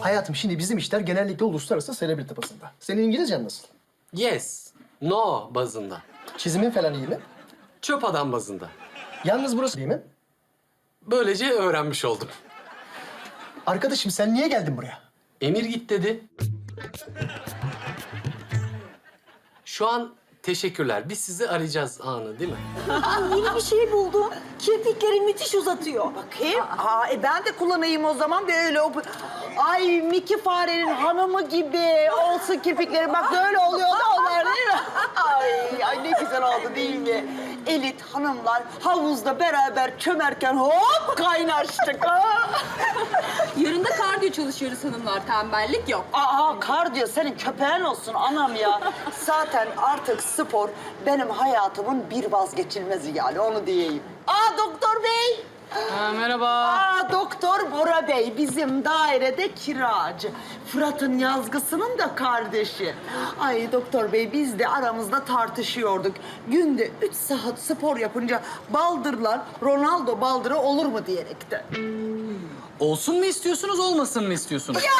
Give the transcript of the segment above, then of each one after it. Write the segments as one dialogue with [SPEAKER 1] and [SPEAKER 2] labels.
[SPEAKER 1] Hayatım şimdi bizim işler genellikle uluslararası selebriti basında. Senin İngilizcen nasıl?
[SPEAKER 2] Yes, no bazında.
[SPEAKER 1] Çizimin falan iyi mi?
[SPEAKER 2] Çöp adam bazında.
[SPEAKER 1] Yalnız burası değil mi?
[SPEAKER 2] Böylece öğrenmiş oldum.
[SPEAKER 1] Arkadaşım sen niye geldin buraya?
[SPEAKER 2] Emir git dedi. Şu an teşekkürler. Biz sizi arayacağız anı değil mi?
[SPEAKER 3] Yeni bir şey buldum. Kirpikleri müthiş uzatıyor.
[SPEAKER 4] Bakayım. Aa, e ben de kullanayım o zaman böyle. O... Ay Miki farenin hanımı gibi olsun kirpikleri. Bak böyle oluyor da onlar değil mi? Ay, ay ne güzel oldu değil mi? Elit hanımlar havuzda beraber çömerken hop kaynaştık. Ha?
[SPEAKER 5] Yarın da kardiyo çalışıyoruz hanımlar. Tembellik yok.
[SPEAKER 4] Aa kardiyo senin köpeğin olsun anam ya. Zaten artık spor benim hayatımın bir vazgeçilmezi yani onu diyeyim. Aa doktor bey.
[SPEAKER 2] Merhaba.
[SPEAKER 4] Aa doktor Bora Bey bizim dairede kiracı. Fırat'ın yazgısının da kardeşi. Ay doktor bey biz de aramızda tartışıyorduk. Günde üç saat spor yapınca baldırlar Ronaldo baldırı olur mu diyerekten.
[SPEAKER 6] Olsun mu istiyorsunuz, olmasın mı istiyorsunuz?
[SPEAKER 4] Ya.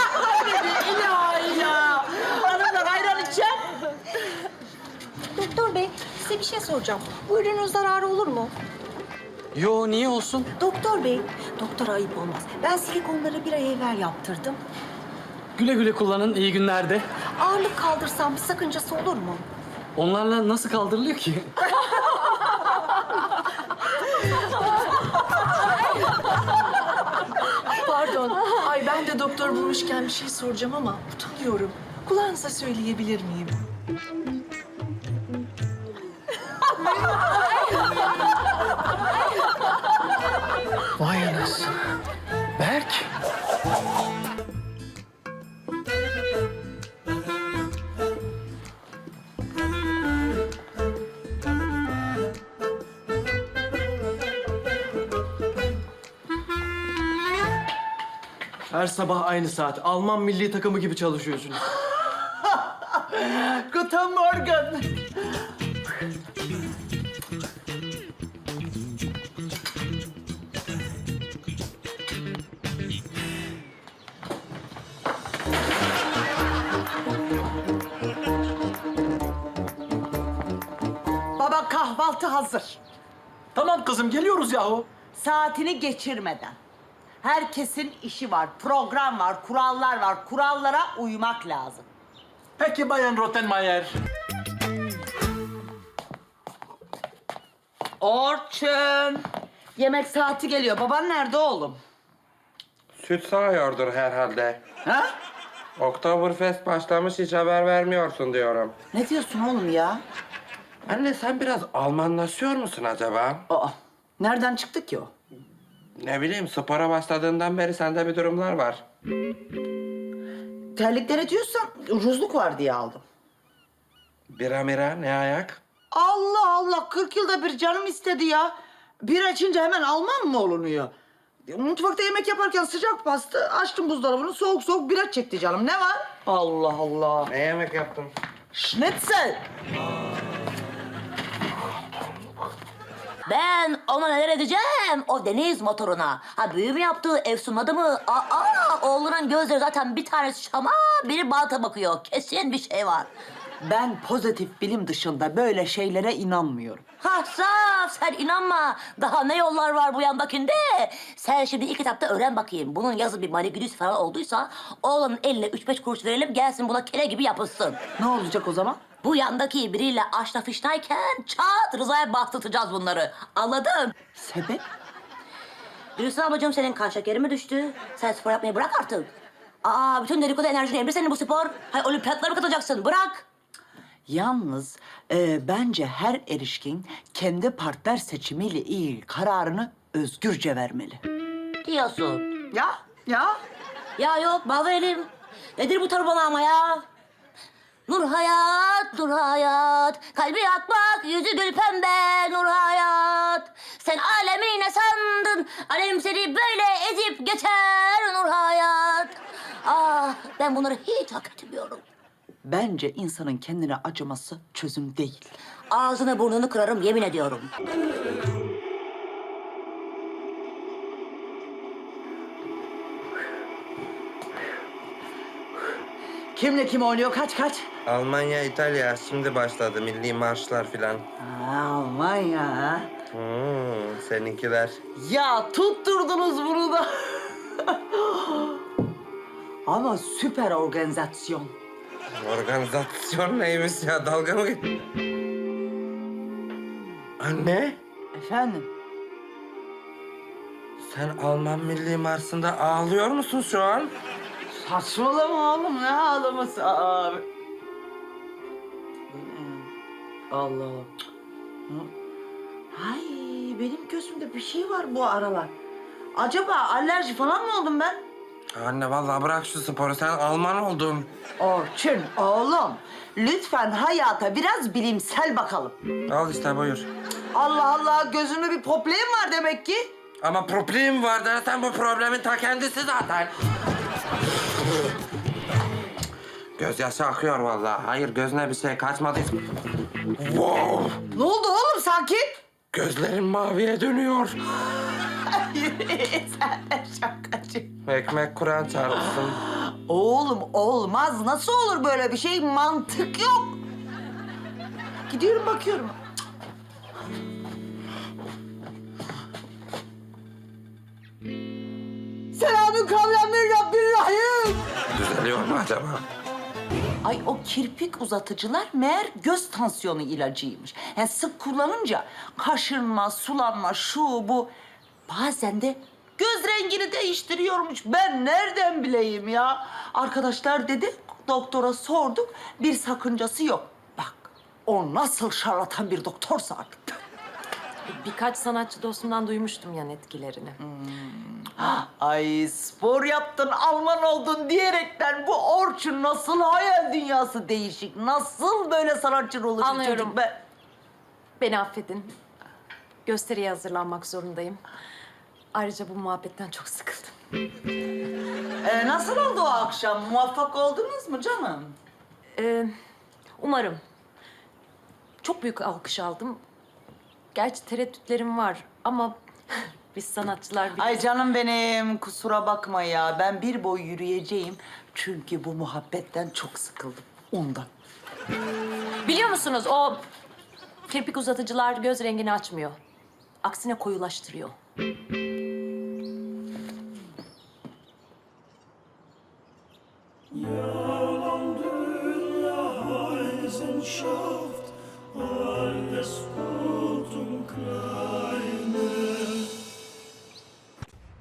[SPEAKER 4] Hanımlar ayran içeceğim.
[SPEAKER 3] Doktor bey size bir şey soracağım. Bu ürünün zararı olur mu?
[SPEAKER 6] Yo, niye olsun?
[SPEAKER 3] Doktor bey, doktora ayıp olmaz. Ben silikonları bir ay evvel yaptırdım.
[SPEAKER 6] Güle güle kullanın, iyi günlerde.
[SPEAKER 3] Ağırlık kaldırsam bir sakıncası olur mu?
[SPEAKER 6] Onlarla nasıl kaldırılıyor ki?
[SPEAKER 7] Pardon. Ay ben de doktor bulmuşken bir şey soracağım ama utanıyorum. Kulağınıza söyleyebilir miyim?
[SPEAKER 8] Her sabah aynı saat. Alman milli takımı gibi çalışıyorsunuz.
[SPEAKER 4] Guten Morgen. Baba kahvaltı hazır.
[SPEAKER 8] Tamam kızım geliyoruz yahu.
[SPEAKER 4] Saatini geçirmeden. Herkesin işi var, program var, kurallar var. Kurallara uymak lazım.
[SPEAKER 8] Peki Bayan Rottenmeier.
[SPEAKER 4] Orçun. Yemek saati geliyor. Baban nerede oğlum?
[SPEAKER 9] Süt sağıyordur herhalde.
[SPEAKER 4] Ha?
[SPEAKER 9] Oktoberfest başlamış hiç haber vermiyorsun diyorum.
[SPEAKER 4] Ne diyorsun oğlum ya?
[SPEAKER 9] Anne sen biraz Almanlaşıyor musun acaba?
[SPEAKER 4] Aa, nereden çıktı ki o?
[SPEAKER 9] Ne bileyim spora başladığından beri sende bir durumlar var.
[SPEAKER 4] Terliklere diyorsan ruzluk var diye aldım.
[SPEAKER 9] Bira mira ne ayak?
[SPEAKER 4] Allah Allah 40 yılda bir canım istedi ya. Bir açınca hemen Alman mı olunuyor? Mutfakta yemek yaparken sıcak bastı. Açtım buzdolabını soğuk soğuk bira çekti canım. Ne var? Allah Allah.
[SPEAKER 9] Ne yemek yaptın?
[SPEAKER 4] Schnitzel.
[SPEAKER 10] Ben ona neler edeceğim o deniz motoruna. Ha büyü mü yaptı, ev sunmadı mı? Aa, oğlunun gözleri zaten bir tanesi şama, biri balta bakıyor. Kesin bir şey var.
[SPEAKER 4] Ben pozitif bilim dışında böyle şeylere inanmıyorum.
[SPEAKER 10] Ha saf, sen inanma. Daha ne yollar var bu yandakinde? Sen şimdi ilk etapta öğren bakayım. Bunun yazı bir manikürüs falan olduysa... ...oğlanın eline üç beş kuruş verelim gelsin buna kele gibi yapılsın.
[SPEAKER 4] Ne olacak o zaman?
[SPEAKER 10] Bu yandaki biriyle aşna fiştayken çat Rıza'ya bastıracağız bunları. Anladın?
[SPEAKER 4] Sebep?
[SPEAKER 10] Gülsün ablacığım senin kan şekeri mi düştü? Sen spor yapmayı bırak artık. Aa bütün dedikodu enerjini emri senin bu spor. Hay olimpiyatlara mı katılacaksın? Bırak.
[SPEAKER 4] Yalnız e, bence her erişkin kendi partner seçimiyle ilgili kararını özgürce vermeli.
[SPEAKER 10] Diyorsun.
[SPEAKER 4] Ya, ya.
[SPEAKER 10] Ya yok Bavelim. Nedir bu bana ama ya? Nur hayat, nur hayat. Kalbi akmak, yüzü gül pembe, nur hayat. Sen alemi ne sandın? Alem seni böyle ezip geçer, nur hayat. Ah, ben bunları hiç hak etmiyorum.
[SPEAKER 4] Bence insanın kendine acıması çözüm değil.
[SPEAKER 10] Ağzını burnunu kırarım yemin ediyorum.
[SPEAKER 4] Kimle kim oynuyor? Kaç kaç?
[SPEAKER 9] Almanya, İtalya şimdi başladı milli marşlar filan.
[SPEAKER 4] Almanya. ha?
[SPEAKER 9] Hmm, seninkiler.
[SPEAKER 4] Ya tutturdunuz bunu da. Ama süper organizasyon.
[SPEAKER 9] Organizasyon neymiş ya dalga mı geç- Anne
[SPEAKER 4] Efendim?
[SPEAKER 9] sen Alman milli marşında ağlıyor musun şu an?
[SPEAKER 4] Saçmalama oğlum ne ağlaması abi. Allah. Ay benim gözümde bir şey var bu aralar. Acaba alerji falan mı oldum ben?
[SPEAKER 9] Anne vallahi bırak şu sporu sen Alman oldun.
[SPEAKER 4] Orçun oğlum lütfen hayata biraz bilimsel bakalım.
[SPEAKER 9] Al işte buyur.
[SPEAKER 4] Allah Allah gözünde bir problem var demek ki.
[SPEAKER 9] Ama problem var dersen bu problemin ta kendisi zaten. Gözyaşı akıyor vallahi. Hayır gözüne bir şey kaçmadı. Wow!
[SPEAKER 4] Ne oldu oğlum sanki?
[SPEAKER 9] Gözlerim maviye dönüyor.
[SPEAKER 4] Sen de şakacı.
[SPEAKER 9] Ekmek kuran çarpsın.
[SPEAKER 4] Oğlum olmaz. Nasıl olur böyle bir şey? Mantık yok. Gidiyorum bakıyorum.
[SPEAKER 9] Acaba?
[SPEAKER 4] Ay o kirpik uzatıcılar meğer göz tansiyonu ilacıymış. Yani sık kullanınca kaşınma, sulanma, şu bu. Bazen de göz rengini değiştiriyormuş. Ben nereden bileyim ya? Arkadaşlar dedi, doktora sorduk. Bir sakıncası yok. Bak, o nasıl şarlatan bir doktorsa artık.
[SPEAKER 11] Birkaç sanatçı dostumdan duymuştum yan etkilerini.
[SPEAKER 4] Ay spor yaptın, Alman oldun diyerekten bu Orçun nasıl hayal dünyası değişik. Nasıl böyle sanatçı olur
[SPEAKER 11] Anlıyorum.
[SPEAKER 4] çocuk be?
[SPEAKER 11] Beni affedin. Gösteriye hazırlanmak zorundayım. Ayrıca bu muhabbetten çok sıkıldım.
[SPEAKER 4] Ee, nasıl oldu o akşam? Muvaffak oldunuz mu canım?
[SPEAKER 11] Ee, umarım. Çok büyük alkış aldım. Gerçi tereddütlerim var ama biz sanatçılar bir...
[SPEAKER 4] Ay canım benim kusura bakma ya. Ben bir boy yürüyeceğim. Çünkü bu muhabbetten çok sıkıldım. Ondan.
[SPEAKER 11] Biliyor musunuz o kirpik uzatıcılar göz rengini açmıyor. Aksine koyulaştırıyor.